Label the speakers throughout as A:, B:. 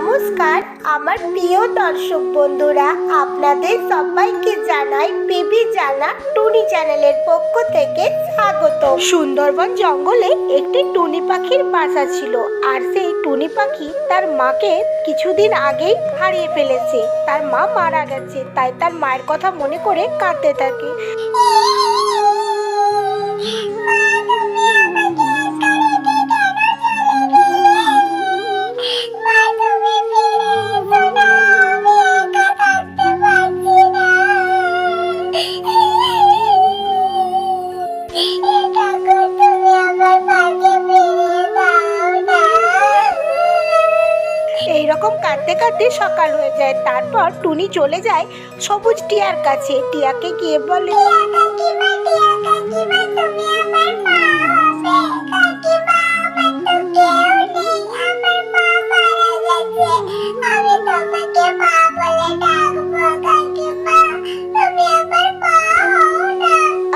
A: নমস্কার, আমার প্রিয় দর্শক বন্ধুরা, আপনাদের সবাইকে জানাই বেবি জানা টুনি চ্যানেলের পক্ষ থেকে স্বাগত। সুন্দরবন জঙ্গলে একটি টুনি পাখির বাসা ছিল, আর সেই টুনি পাখি তার মাকে কিছুদিন আগেই হারিয়ে ফেলেছে। তার মা মারা গেছে, তাই তার মায়ের কথা মনে করে কাঁদতে থাকে। টুনি চলে যায় সবুজ টিয়ার কাছে। টিয়াকে গিয়ে বলে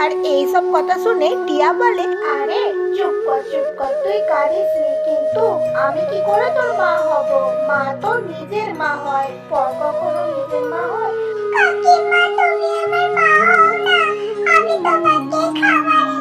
A: আর এই সব কথা শুনে টিয়া বলে, আরে, চুপ কর চুপ কর, তুই কাঁদিস নি, কিন্তু আমি কি করে তোর মা হব? মা তো নিজের মা হয়, পর কখনো নিজের মা হয়। কাকিমা, তুমি আমার মা হও না। আমি তোমাকে খাবার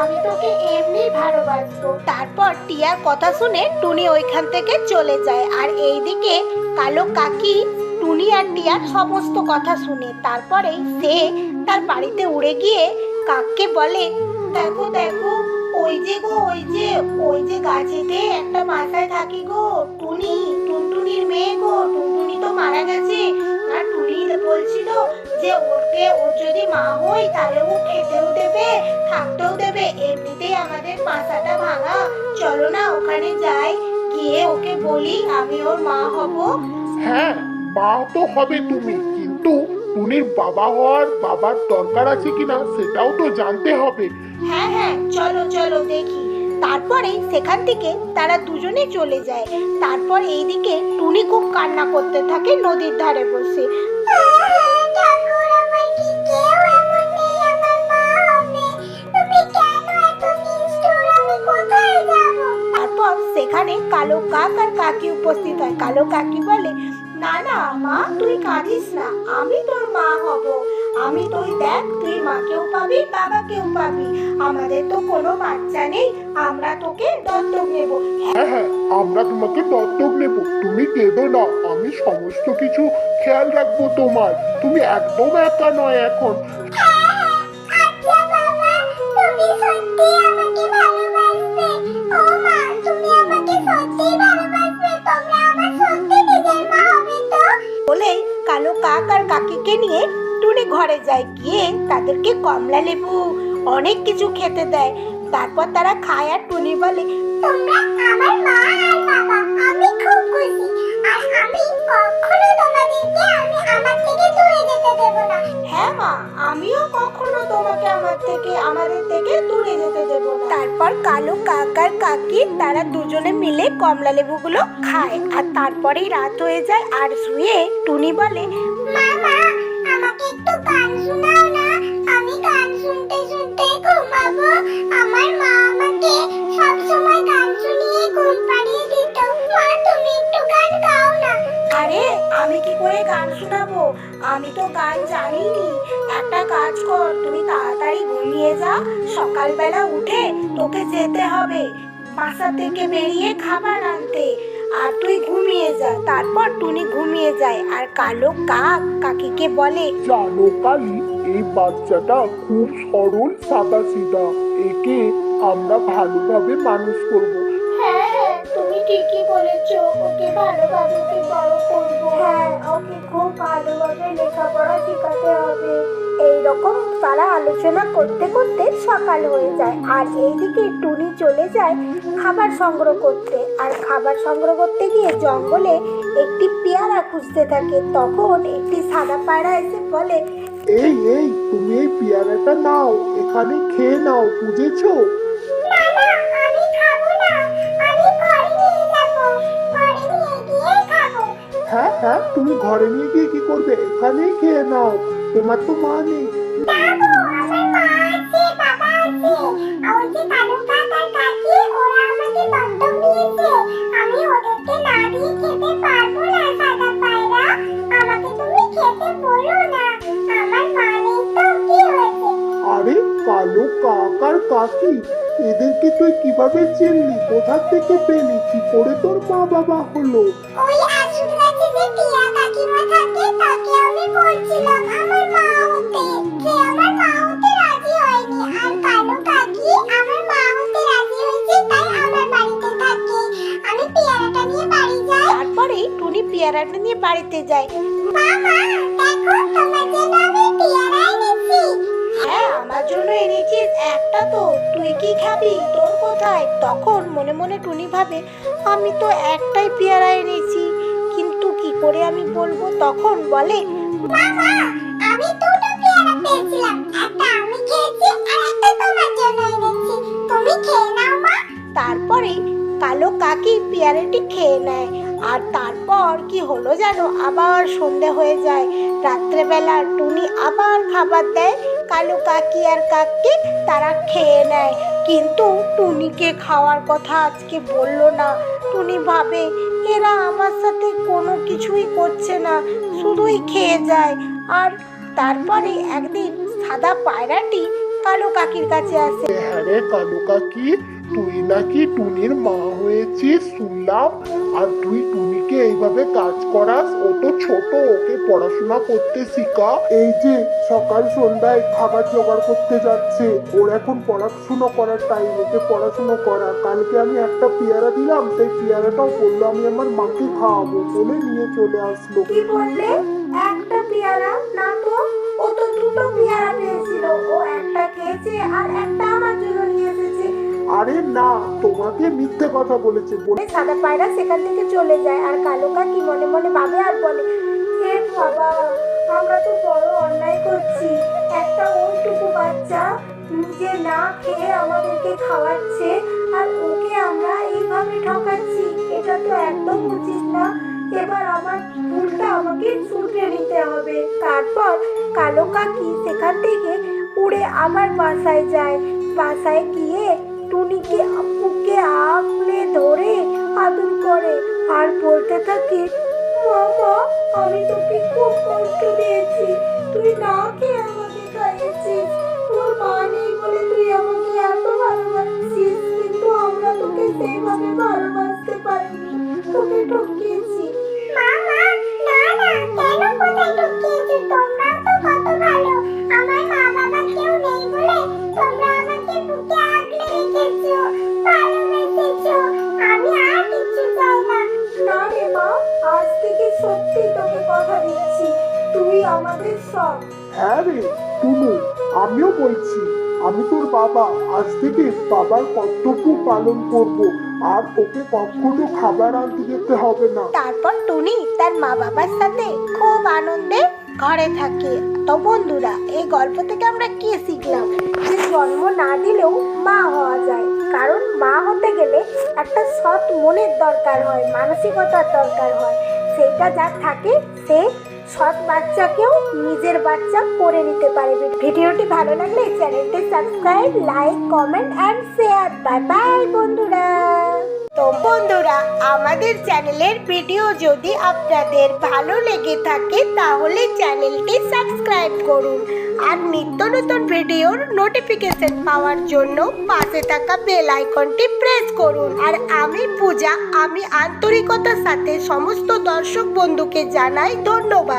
A: আমি তোকে এমনি ভালোবাসবো। তারপর টিয়ার কথা শুনে টুনি ওইখান থেকে চলে যায়। আর এইদিকে কালো কাকি, টুনি আর টিয়ার সমস্ত কথা শুনে। তারপরে সে তার বাড়িতে উড়ে গিয়ে কাককে বলে, দেখো দেখো, ওই যে গো, ওই যে ওই যে গাছেতে একটা মাথায় থাকি গো। টুনি, টুনটুনির মেয়ে গো, টুনটুনি তো মারা গেছে। বলছিল যে ওকে ওর যদি মা হই তাহলে ও খেতেও দেবে থাকতেও দেবে এমনিতেই আমাদের মাথাটা ভাঙা। চলো না ওখানে যাই। গিয়ে ওকে বলি আমি ওর মা হব।
B: হ্যাঁ মা তো হবে তুমি কিন্তু টুনির বাবা হওয়ার বাবার দরকার আছে কিনা সেটাও তো জানতে হবে।
A: হ্যাঁ হ্যাঁ চলো চলো দেখি। তারপরে সেখান থেকে তারা দুজনে চলে যায়। তারপর এইদিকে টুনি খুব কান্না করতে থাকে নদীর ধারে বসে। সেখানে কালো কাক আর কাকি উপস্থিত হয়। কালো কাকি বলে, না না, মা, তুই কাঁদিস না, আমি তোর মা হব। আমি তুই দেখ, তুই মাকেও পাবি, বাবাকেও পাবি। আমাদের তো কোনো বাচ্চা নেই, আমরা তোকে দত্তক নেব।
B: হ্যাঁ হ্যাঁ আমরা তোমাকে দত্তক নেব। তুমি কেঁদো না, আমি সমস্ত কিছু খেয়াল রাখব তোমার। তুমি একদম একা নয় এখন।
A: তাদেরকে কমলা লেবু অনেক কিছু খেতে দেয়। তারপর তারা খায় আর টুনি বলে
C: তোমরা আমার মা আর বাবা আমি খুব খুশি। আর আমি কখনো তোমাদেরকে আমি আমার থেকে দূরে যেতে দেব না।
A: হ্যাঁ মা আমিও কখনো তোমাকে আমার থেকে আমাদের থেকে দূরে যেতে দেব না। তারপর কালো কাক আর কাকি তারা দুজনে মিলে কমলা লেবুগুলো খায়। আর তারপরেই রাত হয়ে যায় আর শুয়ে টুনি বলে
C: মামা আমাকে একটু গান শোনাও না? আমার মা আমাকে না।
A: আরে, আমি কি করে গান শোনাবো? আমি তো গান জানিনি। একটা কাজ কর, তুমি তাড়াতাড়ি ঘুমিয়ে যা সকালবেলা উঠে তোকে যেতে হবে। বাসা থেকে বেরিয়ে খাবার আনতে। আর তুই ঘুমিয়ে যা। তারপর টুনি ঘুমিয়ে যায়। আর কালো কাক কাকিকে বলে
B: জানো কালি এই বাচ্চাটা খুব সরল সাদা সিধা একে আমরা ভালোভাবে মানুষ করব।
A: হ্যাঁ হ্যাঁ তুমি ঠিকই বলেছ। ওকে ভালোভাবে ওকে বড় করব। হ্যাঁ ওকে খুব ভালোভাবে লেখাপড়া শেখাতে হবে। এরকম তারা আলোচনা করতে করতে সকাল হয়ে যায়। আর এইদিকে টুনি চলে যায় খাবার সংগ্রহ করতে। আর খাবার সংগ্রহ করতে গিয়ে জঙ্গলে একটি পেয়ারা খুঁজতে থাকে। তখন একটি সাদা পায়রা এসে বলে
B: এই এই তুমি এই পেয়ারাটা নাও এখানে খেয়ে নাও বুঝেছ? হ্যাঁ হ্যাঁ তুমি ঘরে নিয়ে গিয়ে কি করবে? এখানেই খেয়ে নাও তোমার তো মা নেই।
C: কালু কাকার কাকি,
B: এদেরকে তুই কীভাবে চিনলি? কোথা থেকে পেলি কি করে তোর মা বাবা হলো।
C: ওই আসুন গাছে যে টিয়া কাকিমা থাকে, তাকে আমি বলছিলাম, আমার মা সে আমার মা হতে রাজি হয়নি। আর কালো কাকি আমার মা হতে রাজি হয়েছে তাই আমার বাড়িতে থাকে। আমি পেয়ারাটা নিয়ে বাড়ি যাই।
A: তারপরে টুনি পেয়ারাটা নিয়ে বাড়িতে যায়।
C: মামা দেখো তোমার জন্য আমি পেয়ারা এনেছি।
A: হ্যাঁ আমার জন্য এনেছিস একটা তো। তুই কি খাবি? তোর কোথায়? তখন মনে মনে টুনি ভাবে আমি তো একটাই পেয়ারা এনেছি। কিন্তু কি করে আমি বলব? তখন বলে
C: মামা আমি পেয়ারা
A: তারপরে কালো কাকি পেয়ারাটি খেয়ে নেয়, আর তারপর কি হলো জানো? আবার সন্ধে হয়ে যায়। রাত্রেবেলা টুনি আবার খাবার দেয়, কালো কাকি আর কাককে তারা খেয়ে নেয়। কিন্তু টুনিকে খাওয়ার কথা আজকে বলল না। টুনি ভাবে, এরা আমার সাথে কোনো কিছুই করছে না, শুধুই খেয়ে যায়। আর তারপরে একদিন সাদা পায়রাটি কালো কাকির কাছে আসে।
B: হ্যাঁ রে কালো কাকি তুই নাকি টুনির মা হয়েছিস শুনলাম। আর তুই টুনিকে এইভাবে কাজ করাস ও তো ছোট ওকে পড়াশোনা করতে শিখা। এই যে সকাল সন্ধ্যায় খাবার জোগাড় করতে যাচ্ছে। ওর এখন পড়াশুনো করার টাইম ওকে পড়াশুনো করা। কালকে আমি একটা পেয়ারা দিলাম সেই পেয়ারাটাও বলল আমি আমার মাকে খাওয়াবো বলে নিয়ে চলে আসলো।
A: কি বললে? একটা পেয়ারা? না তো। ও তো দুটো পেয়ারা পেয়েছিল ও একটা খেয়েছে আর একটা আমার জন্য নিয়ে এসেছে।
B: আরে না তোমাকে মিথ্যে কথা বলেছে। বলে
A: সাদা পায়রা সেখান থেকে চলে যায় আর কালো কাকি মনে মনে ভাবে আর বলে হে বাবা আমরা তো বড় অন্যায় করছি। একটা ওইটুকু বাচ্চা নিজে না খেয়ে আমাদেরকে খাওয়াচ্ছে আর ওকে আমরা এইভাবে ঠকাচ্ছি। এটা তো একদম উচিত না। এবার আমার ভুলটা আমাকে শুধরে নিতে হবে। তারপর কালো কাকি সেখান থেকে উড়ে আবার বাসায় যায়। বাসায় গিয়ে টুনিকে আপুকে আঁকড়ে ধরে আদর করে আর বলতে থাকে, মামা, আমি তোকে খুব কষ্ট দিয়েছি। তুই না খেয়ে আমাকে খাইয়েছিস। তোর মা নেই বলে তুই আমাকে এত ভালোবাসছিস কিন্তু আমরা তোকে সেইভাবে ভালোবাসতে পারিনি। তোকে ঠকিয়েছি।
B: হ্যাঁ রে টুনু আমিও বলছি, আমি তোর বাবা, আজ থেকে বাবার কর্তব্য পালন করব, আর ওকে কখনো খাবার আনতে যেতে হবে না।
A: তারপর টুনি তার মা বাবার সাথে খুব আনন্দে ঘরে থাকে। তো বন্ধুরা, এই গল্প থেকে আমরা কি শিখলাম? যে জন্ম না দিলেও মা হওয়া যায়। কারণ মা হতে গেলে একটা সৎ মনের দরকার হয়, মানসিকতার দরকার হয়। সেইটা যার থাকে, সে সৎ বাচ্চাকেও নিজের বাচ্চা করে নিতে পারে ভিডিওটি ভালো লাগলে চ্যানেলটি subscribe, like, comment and share bye bye বন্ধুরা। তো বন্ধুরা, আমাদের চ্যানেলের ভিডিও যদি আপনাদের ভালো লেগে থাকে, তাহলে চ্যানেলটি সাবস্ক্রাইব করুন। আর নিত্য নতুন ভিডিওর নোটিফিকেশন পাওয়ার জন্য পাশে থাকা বেল আইকনটি প্রেস করুন। আর আমি পূজা, আমি আন্তরিকতার সাথে সমস্ত দর্শক বন্ধুকে জানাই ধন্যবাদ।